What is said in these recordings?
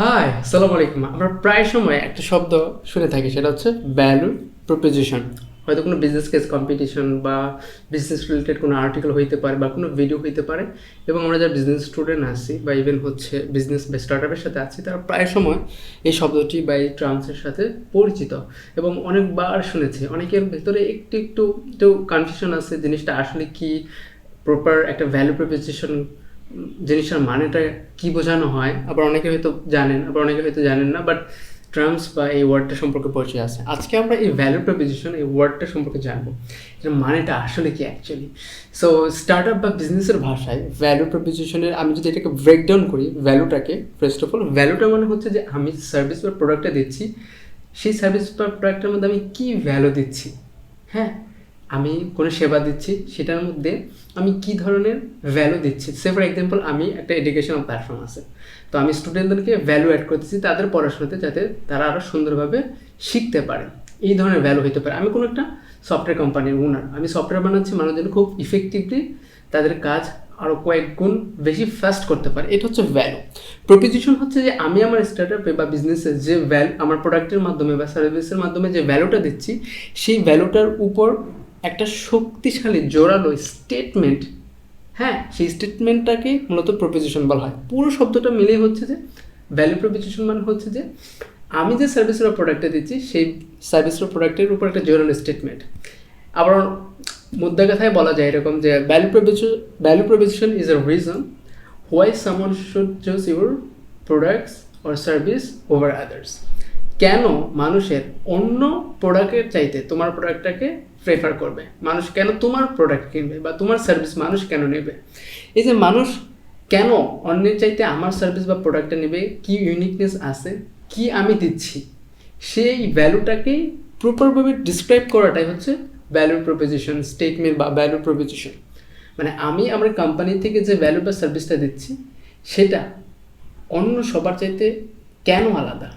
High সালাম আলাইকুম। আমরা প্রায় সময় একটা শব্দ শুনে থাকি, সেটা হচ্ছে ভ্যালু প্রপোজিশন হয়তো কোনো বিজনেস কেস কম্পিটিশন বা বিজনেস রিলেটেড কোনো আর্টিকেল হইতে পারে বা কোনো ভিডিও হইতে পারে, এবং আমরা যারা বিজনেস স্টুডেন্ট আছি বা ইভেন হচ্ছে বিজনেস বা স্টার্ট আপের সাথে আছি, তারা প্রায় সময় এই শব্দটি বা এই ট্রান্সের সাথে পরিচিত। এবং অনেকবার শুনেছি, অনেকের ভেতরে একটু একটু একটু কনফিউশন আছে, জিনিসটা আসলে কি? প্রপার একটা ভ্যালু প্রপোজিশন জিনিসটার মানেটা কি বোঝানো হয়? আবার অনেকে হয়তো জানেন, আবার অনেকে হয়তো জানেন না বাট টার্মস বা এই ওয়ার্ডটা সম্পর্কে পরিচয় আছে। আজকে আমরা এই ভ্যালু প্রপোজিশন এই ওয়ার্ডটা সম্পর্কে জানব। এর মানেটা আসলে কি অ্যাকচুয়ালি সো স্টার্ট আপ বা বিজনেসের ভাষায় ভ্যালু প্রপোজিশনের আমি যদি এটাকে ব্রেকডাউন করি ভ্যালুটাকে ফার্স্ট অফ অল ভ্যালুটা মানে হচ্ছে যে আমি সার্ভিস বা প্রোডাক্টটা দিচ্ছি, সেই সার্ভিস বা প্রোডাক্টের মধ্যে আমি কী ভ্যালু দিচ্ছি? হ্যাঁ? আমি কোনো সেবা দিচ্ছি, সেটার মধ্যে আমি কি ধরনের ভ্যালু দিচ্ছি? সে ফর এক্সাম্পল আমি একটা এডুকেশনাল প্ল্যাটফর্ম আছে। তো আমি স্টুডেন্টদেরকে ভ্যালু অ্যাড করতেছি তাদের পড়াশোনাতে যাতে তারা আরও সুন্দরভাবে শিখতে পারে। এই ধরনের ভ্যালু হতে পারে। আমি কোনো একটা সফটওয়্যার কোম্পানির ওনার আমি সফটওয়্যার বানাচ্ছি মানুষ যেন খুব ইফেক্টিভলি তাদের কাজ আরও কয়েক গুণ বেশি ফাস্ট করতে পারে। এটা হচ্ছে ভ্যালু প্রপোজিশন হচ্ছে যে আমি আমার স্টার্টআপে বা বিজনেসে যে ভ্যালু আমার প্রোডাক্টের মাধ্যমে বা সার্ভিসের মাধ্যমে যে ভ্যালুটা দিচ্ছি, সেই ভ্যালুটার উপর একটা শক্তিশালী, জোরালো স্টেটমেন্ট হ্যাঁ সেই স্টেটমেন্টটাকে মূলত প্রপোজিশন বলা হয়। পুরো শব্দটা মিলে হচ্ছে যে ভ্যালু প্রপোজিশন মানে হচ্ছে যে, আমি যে সার্ভিসের প্রোডাক্টটা দিচ্ছি, সেই সার্ভিস বা প্রোডাক্টের উপর একটা জোরালো স্টেটমেন্ট আবার মুদ্রা কথায় বলা যায় এরকম যে value proposition value proposition is a reason why someone should choose your products or service over others কেন মানুষের অন্য প্রোডাক্টের চাইতে তোমার প্রোডাক্টটাকে প্রেফার করবে? মানুষ কেন তোমার প্রোডাক্ট কিনবে বা তোমার সার্ভিস মানুষ কেন নেবে? এই যে মানুষ কেন অন্যের চাইতে আমার সার্ভিস বা প্রোডাক্টটা নেবে? কি ইউনিকনেস আছে? কি আমি দিচ্ছি? সেই ভ্যালুটাকেই প্রপারভাবে ডিসক্রাইব করাটাই হচ্ছে ভ্যালু প্রপোজিশন স্টেটমেন্ট বা ভ্যালু প্রপোজিশন মানে আমি আমার কোম্পানি থেকে যে ভ্যালু বা সার্ভিসটা দিচ্ছি, সেটা অন্য সবার চাইতে কেন আলাদা?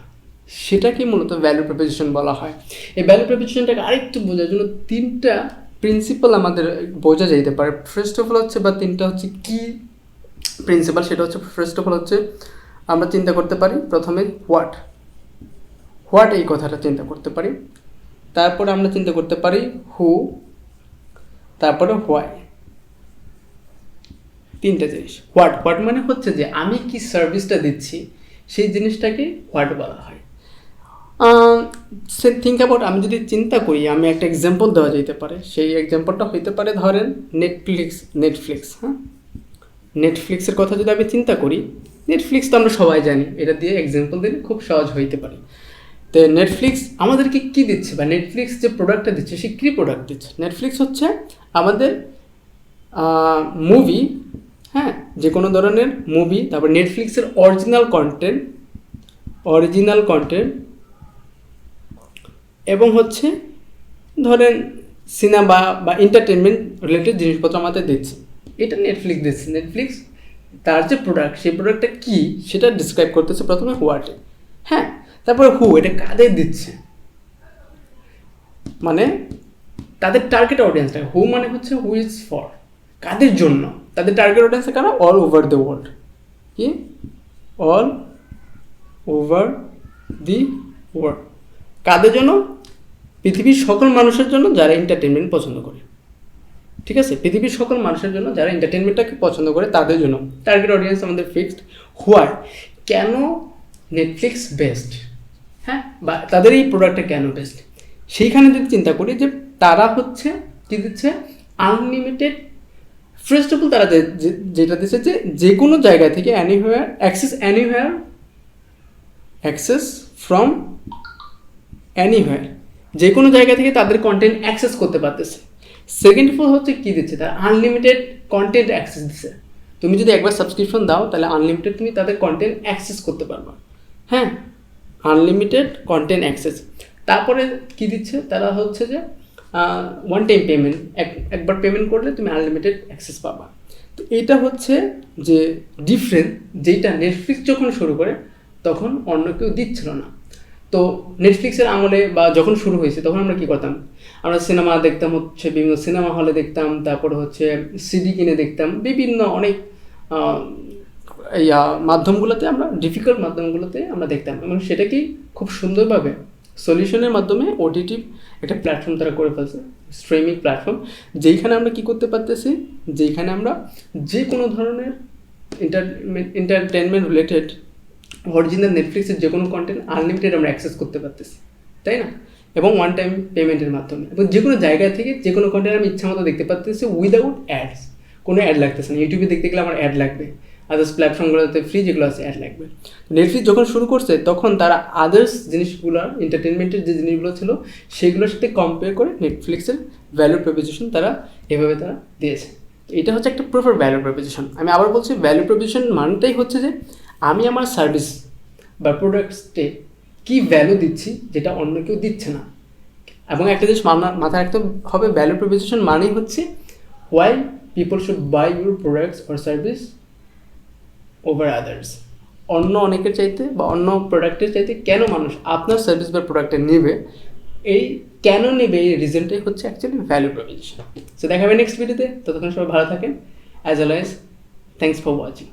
সেটাকে মূলত ভ্যালু প্রপোজিশন বলা হয়। এই ভ্যালু প্রপোজিশনটাকে আরেকটু বোঝার জন্য তিনটা প্রিন্সিপাল আমাদের বোঝা যেতে পারে। ফার্স্ট অফ অল হচ্ছে বা তিনটা হচ্ছে কি প্রিন্সিপাল সেটা হচ্ছে ফার্স্ট অফ অল হচ্ছে আমরা চিন্তা করতে পারি প্রথমে হোয়াট হোয়াট এই কথাটা চিন্তা করতে পারি। তারপরে আমরা চিন্তা করতে পারি হু তারপরে হোয়াই তিনটা জিনিস। হোয়াট হোয়াট মানে হচ্ছে যে আমি কি সার্ভিসটা দিচ্ছি, সেই জিনিসটাকে হোয়াট বলা হয়। সে থিঙ্ক অ্যাবাউট আমি যদি চিন্তা করি, আমি একটা এক্সাম্পল দেওয়া যেতে পারে। সেই এক্সাম্পলটা হইতে পারে ধরেন নেটফ্লিক্স নেটফ্লিক্স হ্যাঁ? নেটফ্লিক্সের কথা যদি আমি চিন্তা করি নেটফ্লিক্স তো আমরা সবাই জানি, এটা দিয়ে এক্সাম্পল দিলে খুব সহজ হইতে পারে। তো নেটফ্লিক্স আমাদেরকে কী দিচ্ছে বা নেটফ্লিক্স যে প্রোডাক্টটা দিচ্ছে, সে কী প্রোডাক্ট দিচ্ছে? নেটফ্লিক্স হচ্ছে আমাদের মুভি হ্যাঁ? যে কোনো ধরনের মুভি তারপর নেটফ্লিক্সের অরিজিনাল কন্টেন্ট অরিজিনাল কন্টেন্ট এবং হচ্ছে, ধরেন সিনেমা বা এন্টারটেনমেন্ট রিলেটেড জিনিসপত্র আমাদের দিচ্ছে। এটা নেটফ্লিক্স দিচ্ছে। নেটফ্লিক্স তার যে প্রোডাক্ট সেই প্রোডাক্টটা কী, সেটা ডিসক্রাইব করতেছে প্রথমে হোয়াটে হ্যাঁ তারপরে হু এটা কাদের দিচ্ছে? মানে তাদের টার্গেট অডিয়েন্সটা হু মানে হচ্ছে হু ইজ ফর কাদের জন্য? তাদের টার্গেট অডিয়েন্স কারা? অল ওভার দ্য ওয়ার্ল্ড কি? অল ওভার দি ওয়ার্ল্ড কাদের জন্য? পৃথিবীর সকল মানুষের জন্য যারা এন্টারটেনমেন্ট পছন্দ করে। ঠিক আছে? পৃথিবীর সকল মানুষের জন্য যারা এন্টারটেনমেন্টটাকে পছন্দ করে, তাদের জন্য। টার্গেট অডিয়েন্স আমাদের ফিক্সড হোয়াই কেন নেটফ্লিক্স বেস্ট হ্যাঁ? বা তাদের এই প্রোডাক্টটা কেন বেস্ট সেইখানে যদি চিন্তা করি যে তারা হচ্ছে, কী দিচ্ছে? আনলিমিটেড ফার্স্ট অফ অল তারা যেটা দিচ্ছে যে যে কোনো জায়গা থেকে anywhere access anywhere access from anywhere যে কোনো জায়গা থেকে তাদের কন্টেন্ট অ্যাক্সেস করতে পারতেছে। সেকেন্ড ফোর হচ্ছে কী দিচ্ছে? তারা আনলিমিটেড কন্টেন্ট অ্যাক্সেস দিচ্ছে তুমি যদি একবার সাবস্ক্রিপশন দাও, তাহলে আনলিমিটেড তুমি তাদের কন্টেন্ট অ্যাক্সেস করতে পারবে। হ্যাঁ? আনলিমিটেড কন্টেন্ট অ্যাক্সেস তারপরে কী দিচ্ছে? তারা হচ্ছে যে ওয়ান টাইম পেমেন্ট এক, একবার পেমেন্ট করলে তুমি আনলিমিটেড অ্যাক্সেস পাবা। তো এটা হচ্ছে যে ডিফারেন্ট যেটা নেটফ্লিক্স যখন শুরু করে, তখন অন্য কেউ দিচ্ছিল না। তো নেটফ্লিক্সের আমলে বা যখন শুরু হয়েছে, তখন আমরা কী করতাম? আমরা সিনেমা দেখতাম হচ্ছে, বিভিন্ন সিনেমা হলে দেখতাম, তারপর হচ্ছে সিডি কিনে দেখতাম, বিভিন্ন অনেক ইয়া মাধ্যমগুলোতে আমরা ডিফিকাল্ট মাধ্যমগুলোতে আমরা দেখতাম। এবং সেটাকেই খুব সুন্দরভাবে সলিউশনের মাধ্যমে ওটিটি একটা প্ল্যাটফর্ম তারা করে ফেলছে স্ট্রিমিং প্ল্যাটফর্ম যেইখানে আমরা কি করতে পারতেছি? যেইখানে আমরা যে কোনো ধরনের এন্টারটেনমেন্ট রিলেটেড অরিজিনাল নেটফ্লিক্সের যে কোনো কন্টেন্ট আনলিমিটেড আমরা অ্যাক্সেস করতে পারতেছি, তাই না? এবং ওয়ান টাইম পেমেন্টের মাধ্যমে। এবং যে কোনো জায়গা থেকে যে কোনো কন্টেন্ট আমি ইচ্ছা মতো দেখতে পারতেছি উইদাউট অ্যাডস কোনো অ্যাড লাগতেছে না। ইউটিউবে দেখতে গেলে আমার অ্যাড লাগবে। আদার্স প্ল্যাটফর্মগুলোতে ফ্রি যেগুলো আছে অ্যাড লাগবে। নেটফ্লিক্স যখন শুরু করছে, তখন তারা আদার্স জিনিসগুলো এন্টারটেনমেন্টের যে জিনিসগুলো ছিল, সেগুলোর সাথে কম্পেয়ার করে নেটফ্লিক্সের ভ্যালু প্রপোজিশন তারা এভাবে তারা দিয়েছে। এটা হচ্ছে একটা প্রপার ভ্যালু প্রপোজিশন আমি আবার বলছি ভ্যালু প্রপোজিশন মানটাই হচ্ছে যে আমি আমার সার্ভিস বা প্রোডাক্টসটে কী ভ্যালু দিচ্ছি যেটা অন্য কেউ দিচ্ছে না? এবং একটা জিনিস মাথায় রাখতে হবে ভ্যালু প্রপোজিশন মানেই হচ্ছে why people should buy your products or service over others অন্য অনেকের চাইতে বা অন্য প্রোডাক্টের চাইতে কেন মানুষ আপনার সার্ভিস বা প্রোডাক্টে নেবে, এই কেন নেবে, এই রিজনটাই হচ্ছে অ্যাকচুয়ালি ভ্যালু প্রপোজিশন সো দেখা হবে নেক্সট ভিডিওতে ততক্ষণ সবাই ভালো থাকেন। As well as thanks for watching